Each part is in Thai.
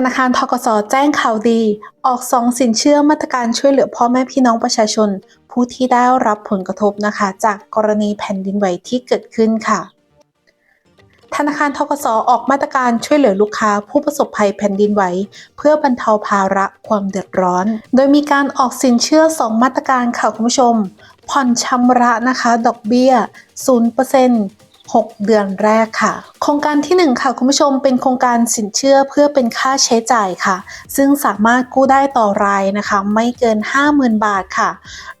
ธนาคารทกสแจ้งข่าวดี ออกสองสินเชื่อมาตรการช่วยเหลือพ่อแม่พี่น้องประชาชน ผู้ที่ได้รับผลกระทบนะคะ จากกรณีแผ่นดินไหวที่เกิดขึ้นค่ะ ธนาคารทกสออกมาตรการช่วยเหลือลูกค้าผู้ประสบภัยแผ่นดินไหว เพื่อบรรเทาภาระความเดือดร้อน โดยมีการออกสินเชื่อ 2 มาตรการค่ะคุณผู้ชม ผ่อนชำระนะคะ ดอกเบี้ย 0% 6 เดือนแรกค่ะ ครงการที่ 1 ค่ะคุณผู้ชมเป็นโครงการสินเชื่อเพื่อเป็นค่าใช้จ่ายค่ะ ซึ่งสามารถกู้ได้ต่อรายนะคะ ไม่เกิน 50,000 บาทค่ะ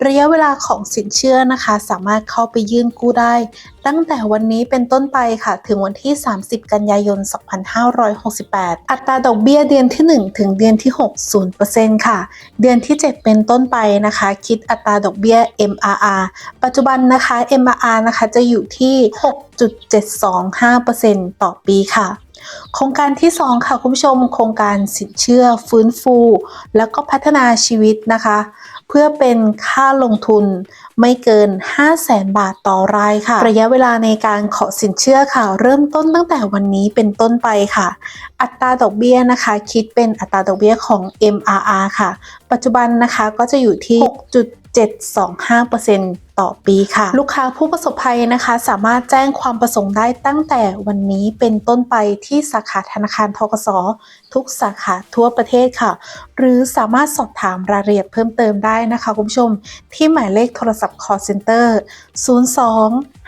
ระยะเวลาของสินเชื่อนะคะ สามารถเข้าไปยื่นกู้ได้ ตั้งแต่วันนี้เป็นต้นไปค่ะ ถึงวันที่ 30 กันยายน 2568 อัตราดอกเบี้ยเดือนที่ 1 ถึงเดือนที่ 6 0%ค่ะ เดือนที่ 7 เป็นต้นไปนะคะ คิดอัตราดอกเบี้ย MRR ปัจจุบันนะคะ MRR นะคะจะอยู่ที่ 6.725%ต่อปีค่ะ โครงการที่ 2 ค่ะคุณผู้ชม โครงการสินเชื่อฟื้นฟู แล้วก็พัฒนาชีวิตนะคะ เพื่อเป็นค่าลงทุนไม่เกิน 5 0 0แสนบาทต่อรายค่ะ ระยะเวลาในการขอสินเชื่อค่ะ เริ่มต้นตั้งแต่วันนี้เป็นต้นไปค่ะ อัตราดอกเบี้ยนะคะ คิดเป็นอัตราดอกเบี้ยของ MRR ค่ะ ปัจจุบันนะคะก็จะอยู่ที่ 725%ต่อปีค่ะ ลูกค้าผู้ประสบภัยนะคะ สามารถแจ้งความประสงค์ได้ตั้งแต่วันนี้เป็นต้นไปที่สาขาธนาคารทกสทุกสาขาทั่วประเทศค่ะ หรือสามารถสอบถามรายละเอียดเพิ่มเติมได้นะคะคุณผู้ชม ที่หมายเลขโทรศัพท์ call center 02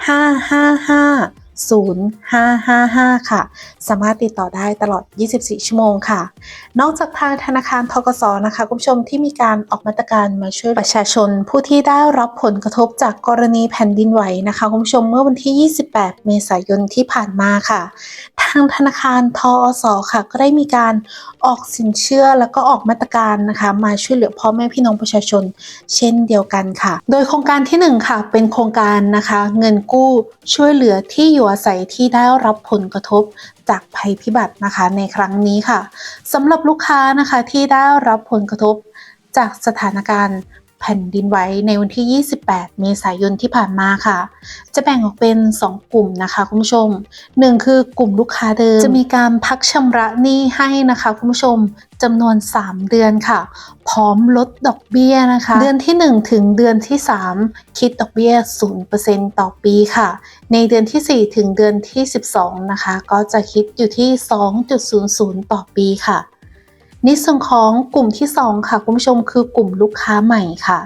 555 0555 ค่ะ สามารถติดต่อได้ตลอด 24 ชั่วโมงค่ะ นอกจากทางธนาคารทกสนะคะคุณผู้ชมที่มีการออกมาตรการมาช่วยประชาชน ผู้ที่ได้รับผลกระทบจากกรณีแผ่นดินไหวนะคะคุณผู้ชมเมื่อวันที่ 28 เมษายนที่ผ่านมาค่ะ ทางธนาคารทอสค่ะ ก็ได้มีการออกสินเชื่อแล้วก็ออกมาตรการนะคะ มาช่วยเหลือพ่อแม่พี่น้องประชาชน เช่นเดียวกันค่ะ โดยโครงการที่ 1 ค่ะ เป็นโครงการนะคะ เงินกู้ช่วยเหลือที่อยู่อาศัยที่ได้รับผลกระทบจากภัยพิบัตินะคะในครั้งนี้ค่ะสำหรับลูกค้านะคะที่ได้รับผลกระทบจากสถานการณ์ แผ่นดินไหวในวันที่ 28 เมษายนที่ผ่านมาค่ะ จะแบ่งออกเป็น 2 กลุ่มนะคะคุณผู้ชม 1 คือกลุ่มลูกค้าเดิม จะมีการพักชำระหนี้ให้นะคะคุณผู้ชมจำนวน 3 เดือนค่ะ พร้อมลดดอกเบี้ยนะคะ เดือนที่ 1 ถึงเดือนที่ 3 คิดดอกเบี้ย 0%ต่อปีค่ะ ในเดือนที่ 4 ถึงเดือนที่ 12 นะคะ ก็จะคิดอยู่ที่ 2.00 ต่อปีค่ะ ในส่วนของกลุ่มที่ 2 ค่ะคุณผู้ชมคือกลุ่มลูกค้าใหม่ค่ะ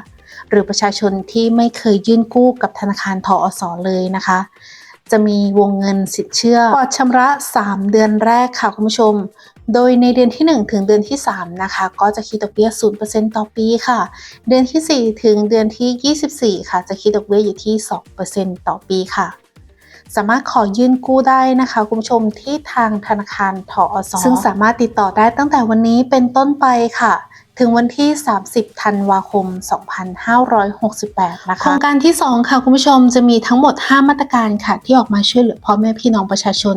หรือประชาชนที่ไม่เคยยื่นกู้กับธนาคารทออสเลยนะคะ จะมีวงเงินสินเชื่อปลอดชำระ 3 เดือนแรกค่ะคุณผู้ชม โดยในเดือนที่ 1 ถึงเดือนที่ 3 นะคะ ก็จะคิดดอกเบี้ย 0%ต่อปีค่ะ เดือนที่ 4 ถึงเดือนที่ 24 ค่ะ จะคิดดอกเบี้ยอยู่ที่ 2%ต่อปีค่ะ สามารถขอยื่นกู้ได้นะคะ คุณผู้ชมที่ทางธนาคารทอสซึ่งสามารถติดต่อได้ตั้งแต่วันนี้เป็นต้นไปค่ะถึงวันที่ 30 ธันวาคม 2568 นะคะ โครงการที่ 2 ค่ะ คุณผู้ชมจะมีทั้งหมด 5 มาตรการค่ะ ที่ออกมาช่วยเหลือพ่อแม่พี่น้องประชาชน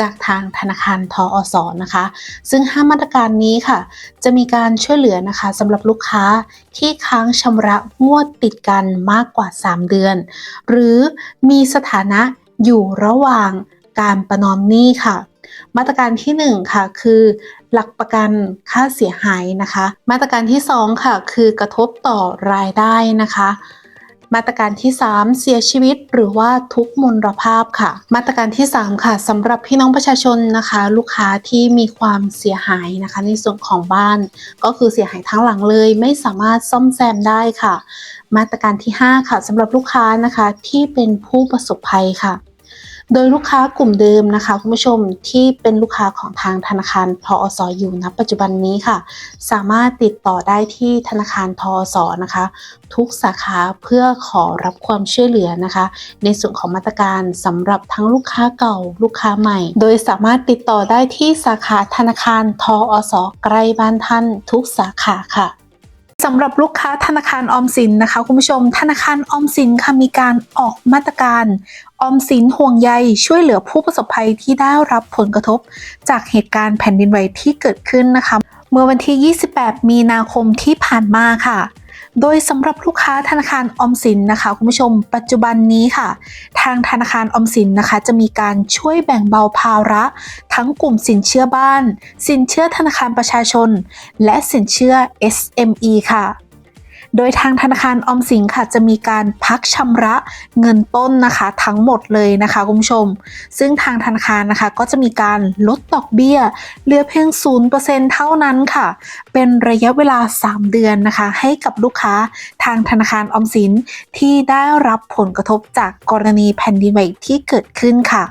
จากทางธนาคารทอสนะคะ ซึ่ง 5 มาตรการนี้ค่ะ จะมีการช่วยเหลือนะคะสำหรับลูกค้าที่ค้างชำระงวดติดกันมากกว่า 3 เดือน หรือมีสถานะ อยู่ระหว่างการประนอมหนี้ค่ะ มาตรการที่ 1 ค่ะ คือ หลักประกันค่าเสียหายนะคะ มาตรการที่ 2 ค่ะ คือกระทบต่อรายได้นะคะ มาตรการที่ 3 เสียชีวิต หรือว่าทุกมลภาพค่ะ มาตรการที่ 3 ค่ะสำหรับพี่น้องประชาชนนะคะ ลูกค้าที่มีความเสียหายนะคะ ในส่วนของบ้าน ก็คือเสียหายทั้งหลังเลย ไม่สามารถซ่อมแซมได้ค่ะ มาตรการที่ 5 ค่ะสำหรับลูกค้านะคะที่เป็นผู้ประสบภัยค่ะ โดยลูกค้ากลุ่มเดิมนะคะ คุณผู้ชมที่เป็นลูกค้าของทางธนาคารทอสอยู่ณปัจจุบันนี้ค่ะ สามารถติดต่อได้ที่ธนาคารทอสนะคะ ทุกสาขาเพื่อขอรับความช่วยเหลือนะคะ ในส่วนของมาตรการสำหรับทั้งลูกค้าเก่าลูกค้าใหม่ โดยสามารถติดต่อได้ที่สาขาธนาคารทอสใกล้บ้านท่านทุกสาขาค่ะ สำหรับลูกค้าธนาคารออมสินนะคะคุณผู้ชม ธนาคารออมสินค่ะมีการออกมาตรการออมสินห่วงใยช่วยเหลือผู้ประสบภัยที่ได้รับผลกระทบ จากเหตุการณ์แผ่นดินไหวที่เกิดขึ้นนะคะ เมื่อวันที่ 28 มีนาคมที่ผ่านมาค่ะ โดยสำหรับลูกค้าธนาคารออมสินนะคะคุณผู้ชมปัจจุบันนี้ค่ะ ทางธนาคารออมสินนะคะ จะมีการช่วยแบ่งเบาภาระ ทั้งกลุ่มสินเชื่อบ้าน สินเชื่อธนาคารประชาชน และสินเชื่อ SME ค่ะ โดยทางธนาคารออมสินค่ะจะมีการพักชำระเงินต้นนะคะทั้งหมดเลยนะคะคุณผู้ชม ซึ่งทางธนาคารนะคะก็จะมีการลดดอกเบี้ยเหลือเพียง 0%เท่านั้นค่ะ เป็นระยะเวลา 3 เดือนนะคะ ให้กับลูกค้าทางธนาคารออมสินที่ได้รับผลกระทบจากกรณีแผ่นดินไหวที่เกิดขึ้นค่ะ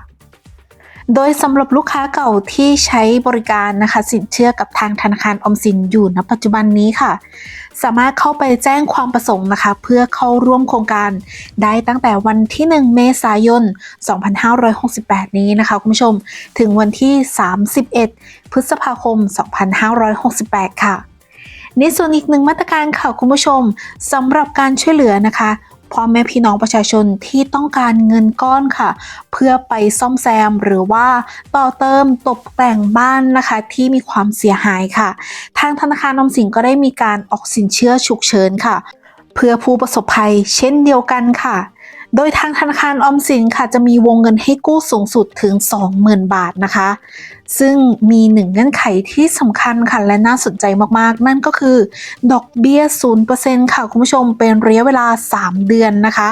โดยสำหรับลูกค้าเก่าที่ใช้บริการนะคะ สินเชื่อกับทางธนาคารอมสินอยู่ณปัจจุบันนี้ค่ะ สามารถเข้าไปแจ้งความประสงค์นะคะ เพื่อเข้าร่วมโครงการได้ตั้งแต่วันที่ 1 เมษายน 2568 นี้นะคะ คุณผู้ชมถึงวันที่ 31 พฤษภาคม 2568 ค่ะ ในส่วนอีกหนึ่งมาตรการค่ะคุณผู้ชมสำหรับการช่วยเหลือนะคะ พ่อแม่พี่น้องประชาชนที่ต้องการเงินก้อนค่ะ เพื่อไปซ่อมแซมหรือว่าต่อเติมตกแต่งบ้านนะคะที่มีความเสียหายค่ะ ทางธนาคารอมสินก็ได้มีการออกสินเชื่อฉุกเฉินค่ะ เพื่อผู้ประสบภัยเช่นเดียวกันค่ะ โดยทางธนาคารออมสินค่ะจะมีวงเงินให้กู้สูงสุดถึง 20,000 บาทนะคะ ซึ่งมีหนึ่งเงื่อนไขที่สำคัญค่ะและน่าสนใจมากๆ นั่นก็คือ ดอกเบี้ย 0%ค่ะ คุณผู้ชมเป็นระยะเวลา 3 เดือนนะคะ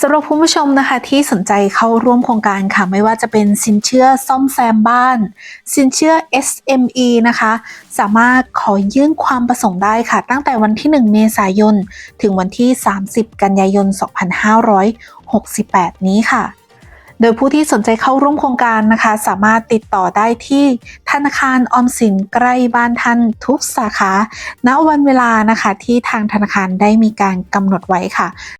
สำหรับคุณผู้ชมนะคะที่สนใจเข้าร่วมโครงการค่ะ ไม่ว่าจะเป็นสินเชื่อซ่อมแซมบ้าน สินเชื่อ SME นะคะ สามารถขอยื่นความประสงค์ได้ค่ะ ตั้งแต่วันที่ 1 เมษายน ถึงวันที่ 30 กันยายน 2568 นี้ค่ะ โดยผู้ที่สนใจเข้าร่วมโครงการนะคะ สามารถติดต่อได้ที่ธนาคารออมสินใกล้บ้านท่านทุกสาขา ณวันเวลานะคะที่ทางธนาคารได้มีการกำหนดไว้ค่ะ